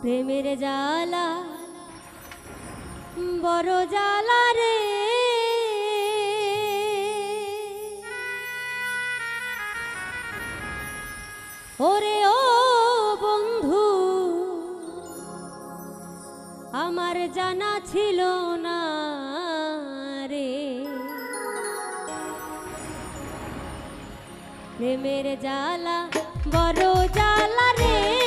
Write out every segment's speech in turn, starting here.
প্রেমের জ্বালা, বড় জ্বালা রে। ওরে ও বন্ধু, আমার জানা ছিল না রে। প্রেমের জ্বালা, বড় জালা রে।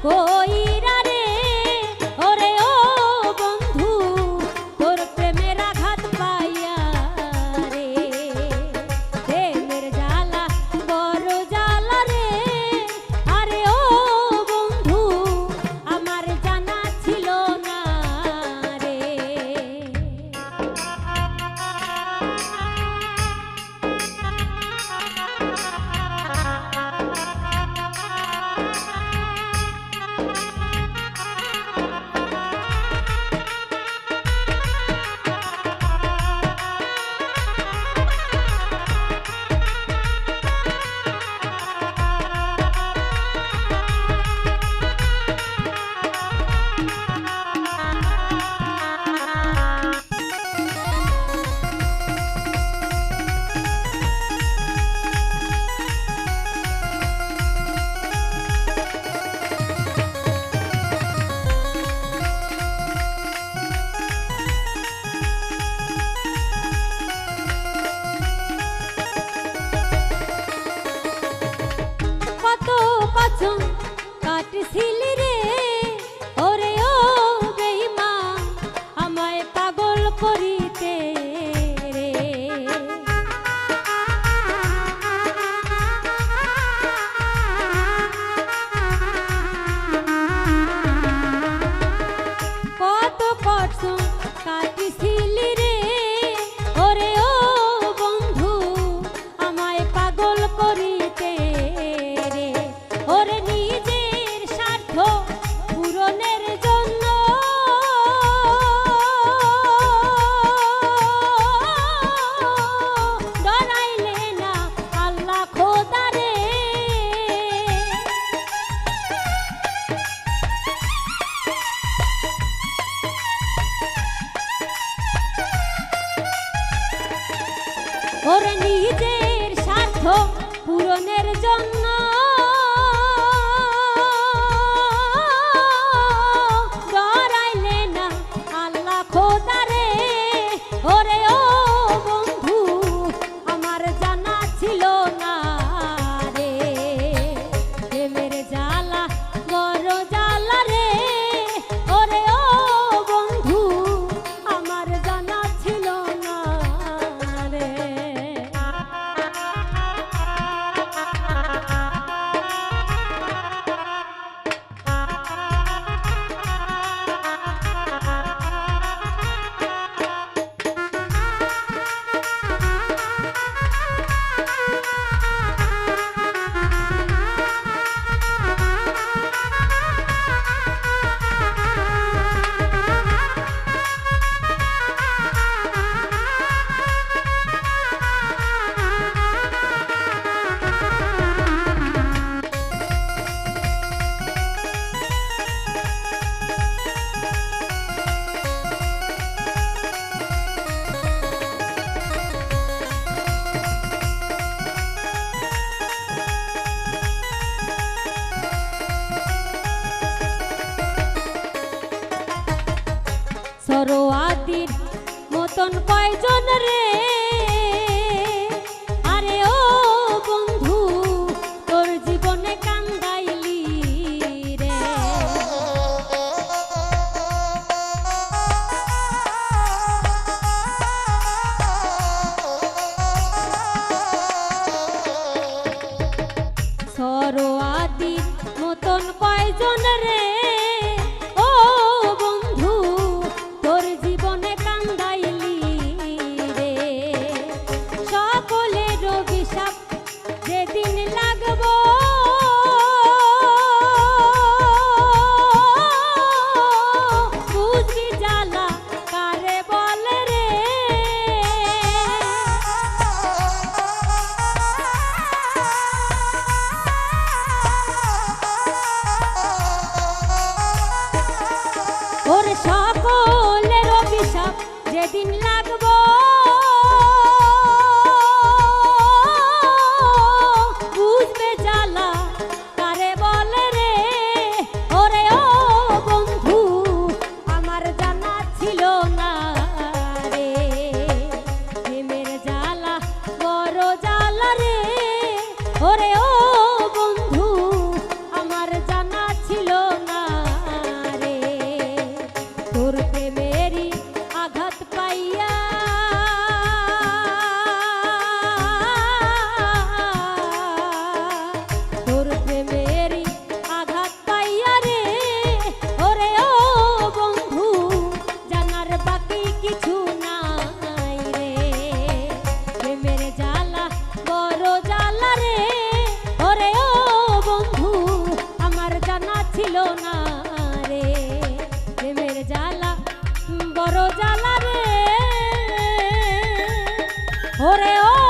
我 tanpa যেদিন লাগবো これを